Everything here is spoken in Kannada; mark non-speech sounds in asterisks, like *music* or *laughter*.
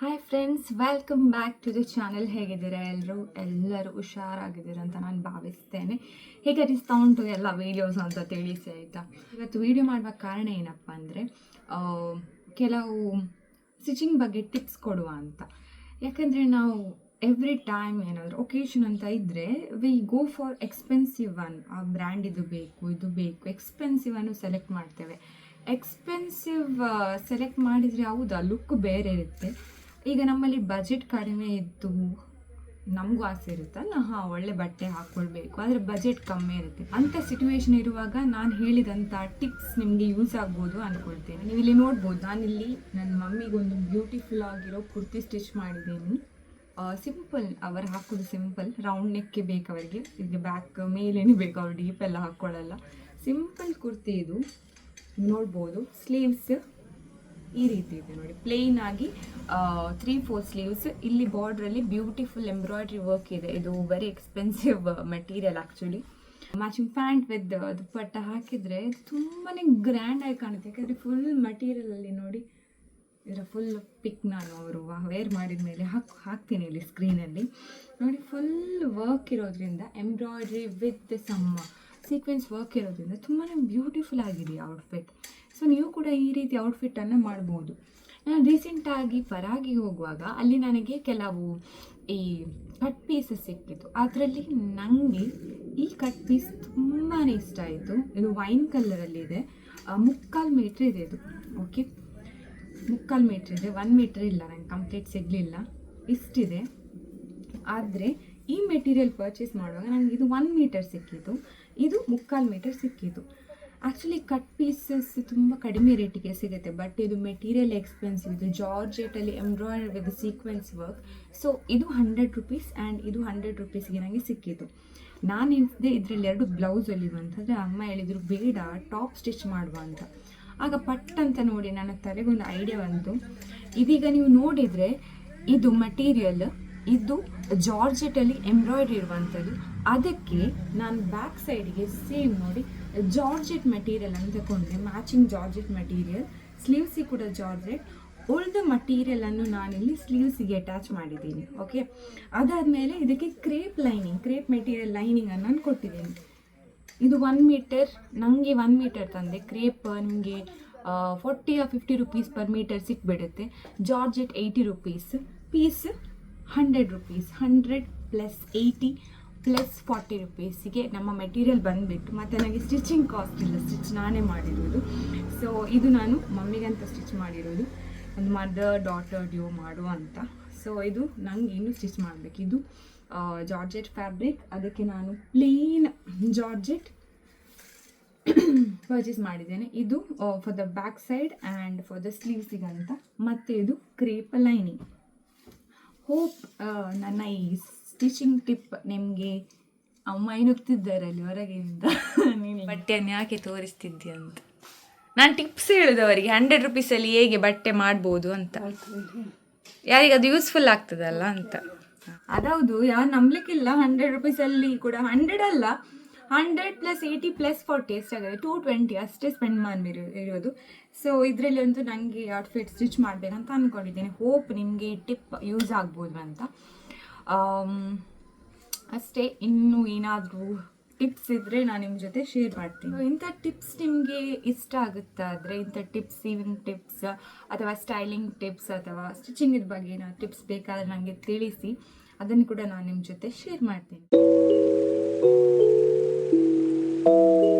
Hi friends welcome back to the channel ಹೇಗಿದ್ದೀರಾ ಎಲ್ಲರೂ? ಎಲ್ಲರೂ ಹುಷಾರಾಗಿದ್ದೀರಾ ಅಂತ ನಾನು ಭಾವಿಸ್ತೇನೆ. ಹೇಗೆ ಅನಿಸ್ತಾ ಉಂಟು ಎಲ್ಲ ವೀಡಿಯೋಸ್ ಅಂತ ತಿಳಿಸಿ ಆಯಿತಾ? ಇವತ್ತು ವೀಡಿಯೋ ಮಾಡುವ ಕಾರಣ ಏನಪ್ಪ ಅಂದರೆ ಕೆಲವು ಸ್ಟಿಚಿಂಗ್ ಬಗ್ಗೆ ಟಿಪ್ಸ್ ಕೊಡುವ ಅಂತ. ಯಾಕಂದರೆ ನಾವು ಎವ್ರಿ ಟೈಮ್ ಏನಾದರೂ ಒಕೇಶನ್ ಅಂತ ಇದ್ದರೆ we go for expensive one ಆ ಬ್ರ್ಯಾಂಡ್ ಇದು ಬೇಕು ಇದು ಬೇಕು. ಎಕ್ಸ್ಪೆನ್ಸಿವ್ ಅನ್ನು ಸೆಲೆಕ್ಟ್ ಮಾಡ್ತೇವೆ. ಎಕ್ಸ್ಪೆನ್ಸಿವ್ ಸೆಲೆಕ್ಟ್ ಮಾಡಿದರೆ ಹೌದಾ? ಲುಕ್ ಬೇರೆ ಇರುತ್ತೆ. ಈಗ ನಮ್ಮಲ್ಲಿ ಬಜೆಟ್ ಕಡಿಮೆ ಇದ್ದು ನಮಗೂ ಆಸೆ ಇರುತ್ತಲ್ಲ ಹಾಂ, ಒಳ್ಳೆ ಬಟ್ಟೆ ಹಾಕ್ಕೊಳ್ಬೇಕು ಆದರೆ ಬಜೆಟ್ ಕಮ್ಮಿ ಇರುತ್ತೆ. ಅಂಥ ಸಿಚುವೇಶನ್ ಇರುವಾಗ ನಾನು ಹೇಳಿದಂಥ ಟಿಪ್ಸ್ ನಿಮಗೆ ಯೂಸ್ ಆಗ್ಬೋದು ಅಂದ್ಕೊಳ್ತೇನೆ ನೀವು ಇಲ್ಲಿ ನೋಡ್ಬೋದು ನಾನಿಲ್ಲಿ ನನ್ನ ಮಮ್ಮಿಗೊಂದು ಬ್ಯೂಟಿಫುಲ್ ಆಗಿರೋ ಕುರ್ತಿ ಸ್ಟಿಚ್ ಮಾಡಿದ್ದೀನಿ. ಸಿಂಪಲ್ ಅವರು ಹಾಕೋದು ಸಿಂಪಲ್ ರೌಂಡ್ ನೆಕ್ಕೆ ಬೇಕು ಅವರಿಗೆ. ಈಗ ಬ್ಯಾಕ್ ಮೇಲೇನು ಬೇಕು ಅವ್ರು ಡೀಪ್ ಎಲ್ಲ ಹಾಕ್ಕೊಳ್ಳಲ್ಲ ಸಿಂಪಲ್ ಕುರ್ತಿ ಇದು. ನೋಡ್ಬೋದು. ಸ್ಲೀವ್ಸ್ ಈ ರೀತಿ ಇದೆ ನೋಡಿ. ಪ್ಲೇನ್ ಆಗಿ ತ್ರೀ ಫೋರ್ ಸ್ಲೀವ್ಸ್ ಇಲ್ಲಿ ಬಾರ್ಡ್ರಲ್ಲಿ ಬ್ಯೂಟಿಫುಲ್ ಎಂಬ್ರಾಯ್ಡ್ರಿ ವರ್ಕ್ ಇದೆ. ಇದು very expensive material actually matching pant with dupatta ಹಾಕಿದರೆ ತುಂಬಾ ಗ್ರ್ಯಾಂಡ್ ಆಗಿ ಕಾಣುತ್ತೆ. ಯಾಕಂದರೆ ಫುಲ್ ಮಟೀರಿಯಲಲ್ಲಿ ನೋಡಿ, ಇದರ ಫುಲ್ ಪಿಕ್ ನಾನು ಅವರು ವೇರ್ ಮಾಡಿದ ಮೇಲೆ ಹಾಕ್, ಹಾಕ್ತೀನಿ ಇಲ್ಲಿ ಸ್ಕ್ರೀನಲ್ಲಿ ನೋಡಿ ಫುಲ್ ವರ್ಕ್ ಇರೋದ್ರಿಂದ embroidery with some sequins work ಇರೋದ್ರಿಂದ ತುಂಬಾ ಬ್ಯೂಟಿಫುಲ್ ಆಗಿದೆ ಔಟ್ಫಿಟ್ ಸೊ ನೀವು ಕೂಡ ಈ ರೀತಿ ಔಟ್ಫಿಟ್ಟನ್ನು ಮಾಡ್ಬೋದು. ನಾನು ರೀಸೆಂಟಾಗಿ ಪರಾಗಿ ಹೋಗುವಾಗ ಅಲ್ಲಿ ನನಗೆ ಕೆಲವು ಈ ಕಟ್ ಪೀಸಸ್ ಸಿಕ್ಕಿತ್ತು. ಅದರಲ್ಲಿ ನನಗೆ ಈ ಕಟ್ ಪೀಸ್ ತುಂಬಾ ಇಷ್ಟ ಆಯಿತು. ಇದು ವೈನ್ ಕಲರಲ್ಲಿದೆ ಮುಕ್ಕಾಲು ಮೀಟ್ರ್ ಇದೆ ಇದು. ಓಕೆ ಮುಕ್ಕಾಲು ಮೀಟ್ರ್ ಇದೆ. ಒನ್ ಮೀಟ್ರ್ ಇಲ್ಲ, ನಂಗೆ ಕಂಪ್ಲೀಟ್ ಸಿಗಲಿಲ್ಲ. ಇಷ್ಟಿದೆ. ಆದರೆ ಈ ಮೆಟೀರಿಯಲ್ ಪರ್ಚೇಸ್ ಮಾಡುವಾಗ ನನಗೆ ಇದು ಒನ್ ಮೀಟರ್ ಸಿಕ್ಕಿತು ಇದು ಮುಕ್ಕಾಲು ಮೀಟರ್ ಸಿಕ್ಕಿತು ಆ್ಯಕ್ಚುಲಿ ಕಟ್ ಪೀಸಸ್ ತುಂಬ ಕಡಿಮೆ ರೇಟಿಗೆ ಸಿಗುತ್ತೆ ಬಟ್ ಇದು ಮೆಟೀರಿಯಲ್ ಎಕ್ಸ್ಪೆನ್ಸಿವ್ ಇದು ಜಾರ್ಜೆಟಲ್ಲಿ ಎಂಬ್ರಾಯ್ಡ್ ವಿತ್ ಸೀಕ್ವೆನ್ಸ್ ವರ್ಕ್ ಸೊ ಇದು ಹಂಡ್ರೆಡ್ ರುಪೀಸ್ ಆ್ಯಂಡ್ ಇದು ಹಂಡ್ರೆಡ್ ರುಪೀಸ್ಗೆ ನನಗೆ ಸಿಕ್ಕಿತು ನಾನು ಎಣಿಸಿದೆ ಇದರಲ್ಲಿ ಎರಡು ಬ್ಲೌಸ್ ಹೊಲಿಯುವ ಅಂತಂದರೆ ಅಮ್ಮ ಹೇಳಿದರು ಬೇಡ ಟಾಪ್ ಸ್ಟಿಚ್ ಮಾಡುವ ಅಂತ. ಆಗ ಪಟ್ ಅಂತ ನೋಡಿ ನನ್ನ ತಲೆಗೊಂದು ಐಡಿಯಾ ಬಂತು. ಇದೀಗ ನೀವು ನೋಡಿದರೆ, ಇದು ಮಟೀರಿಯಲ್ ಇದು ಜಾರ್ಜೆಟಲ್ಲಿ ಎಂಬ್ರಾಯ್ಡ್ರಿ ಇರುವಂಥದ್ದು. ಅದಕ್ಕೆ ನಾನು ಬ್ಯಾಕ್ ಸೈಡ್ಗೆ ಸೇಮ್ ನೋಡಿ, ಜಾರ್ಜೆಟ್ ಮೆಟೀರಿಯಲ್ ಅಂತ ತಗೊಂಡೆ ಮ್ಯಾಚಿಂಗ್ ಜಾರ್ಜೆಟ್ ಮೆಟೀರಿಯಲ್ ಸ್ಲೀವ್ಸಿಗೆ ಕೂಡ ಜಾರ್ಜೆಟ್. ಉಳಿದ ಮಟೀರಿಯಲನ್ನು ನಾನಿಲ್ಲಿ ಸ್ಲೀವ್ಸಿಗೆ ಅಟ್ಯಾಚ್ ಮಾಡಿದ್ದೀನಿ ಓಕೆ ಅದಾದಮೇಲೆ ಇದಕ್ಕೆ ಕ್ರೇಪ್ ಲೈನಿಂಗ್ ಕ್ರೇಪ್ ಮೆಟೀರಿಯಲ್ ಲೈನಿಂಗನ್ನು ನಾನು ಕೊಟ್ಟಿದ್ದೀನಿ. ಇದು ಒನ್ ಮೀಟರ್ ನನಗೆ ಒನ್ ಮೀಟರ್ ತಂದೆ. ಕ್ರೇಪ್ ನಿಮಗೆ ಫೋರ್ಟಿ ಆ ಫಿಫ್ಟಿ ರುಪೀಸ್ ಪರ್ ಮೀಟರ್ ಸಿಕ್ಬಿಡುತ್ತೆ. Georgette eighty rupees piece hundred rupees hundred plus eighty plus forty ರುಪೀಸಿಗೆ ನಮ್ಮ ಮೆಟೀರಿಯಲ್ ಬಂದುಬಿಟ್ಟು ಮತ್ತು ನನಗೆ ಸ್ಟಿಚಿಂಗ್ ಕಾಸ್ಟ್ ಇಲ್ಲ ಸ್ಟಿಚ್ ನಾನೇ ಮಾಡಿರೋದು. ಸೊ ಇದು ನಾನು ಮಮ್ಮಿಗಂತ ಸ್ಟಿಚ್ ಮಾಡಿರೋದು. ಒಂದು ಮದರ್ ಡಾಟರ್ ಡ್ಯೂ ಮಾಡುವ ಅಂತ. ಸೊ ಇದು ನಂಗೆ ಇನ್ನೂ ಸ್ಟಿಚ್ ಮಾಡಬೇಕು. ಇದು ಜಾರ್ಜೆಟ್ ಫ್ಯಾಬ್ರಿಕ್ ಅದಕ್ಕೆ ನಾನು ಪ್ಲೇನ್ ಜಾರ್ಜೆಟ್ ಪರ್ಚೇಸ್ ಮಾಡಿದ್ದೇನೆ. ಇದು for the back side and for the ಸ್ಲೀವ್ಸಿಗಂತ ಮತ್ತು ಇದು ಕ್ರೇಪ್ ಲೈನಿಂಗ್ ಹೋಪ್ ನನ್ನ ಈ ಸ್ಟಿಚಿಂಗ್ ಟಿಪ್ ನಿಮಗೆ ಅಮ್ಮ ಏನುಗ್ತಿದ್ದಾರೆ ಅಲ್ಲಿ ಹೊರಗಿನಿಂದ? *laughs* ನೀನು ಬಟ್ಟೆಯನ್ನು ಯಾಕೆ ತೋರಿಸ್ತಿದ್ದಿ ಅಂತ? ನಾನು ಟಿಪ್ಸ್ ಹೇಳುದು ಅವರಿಗೆ ಹಂಡ್ರೆಡ್ ರುಪೀಸಲ್ಲಿ ಹೇಗೆ ಬಟ್ಟೆ ಮಾಡ್ಬೋದು ಅಂತ. ಯಾರಿಗದು ಅದು ಯೂಸ್ಫುಲ್ ಆಗ್ತದಲ್ಲ ಅಂತ. ಅದೌದು ಯಾರು ನಂಬಲಿಕ್ಕಿಲ್ಲ ಹಂಡ್ರೆಡ್ ರುಪೀಸಲ್ಲಿ ಕೂಡ ಹಂಡ್ರೆಡ್ ಅಲ್ಲ. Hundred plus eighty plus forty ಎಷ್ಟಾಗಿದೆ ಟೂ ಟ್ವೆಂಟಿ ಅಷ್ಟೇ ಸ್ಪೆಂಡ್ ಮಾಡಿರೋ ಇರೋದು. ಸೊ ಇದರಲ್ಲಿ ಅಂತೂ ನನಗೆ ಔಟ್ಫಿಟ್ ಸ್ಟಿಚ್ ಮಾಡಬೇಕಂತ ಅಂದ್ಕೊಂಡಿದ್ದೀನಿ ಹೋಪ್ ನಿಮಗೆ ಟಿಪ್ ಯೂಸ್ ಆಗ್ಬೋದು ಅಂತ. ಆಮ್, ಅಷ್ಟೇ ಇನ್ನೂ ಏನಾದರೂ ಟಿಪ್ಸ್ ಇದ್ದರೆ ನಾನು ನಿಮ್ಮ ಜೊತೆ ಶೇರ್ ಮಾಡ್ತೀನಿ. ಇಂಥ ಟಿಪ್ಸ್ ನಿಮಗೆ ಇಷ್ಟ ಆಗುತ್ತಾ? ಆದರೆ ಇಂಥ ಟಿಪ್ಸ್ ಸೀವಿಂಗ್ ಟಿಪ್ಸ್ ಅಥವಾ ಸ್ಟೈಲಿಂಗ್ ಟಿಪ್ಸ್ ಅಥವಾ ಸ್ಟಿಚಿಂಗ್ ಬಗ್ಗೆ ಏನಾದ್ರು ಟಿಪ್ಸ್ ಬೇಕಾದರೆ ನನಗೆ ತಿಳಿಸಿ. ಅದನ್ನು ಕೂಡ ನಾನು ನಿಮ್ಮ ಜೊತೆ ಶೇರ್ ಮಾಡ್ತೀನಿ. Thank you.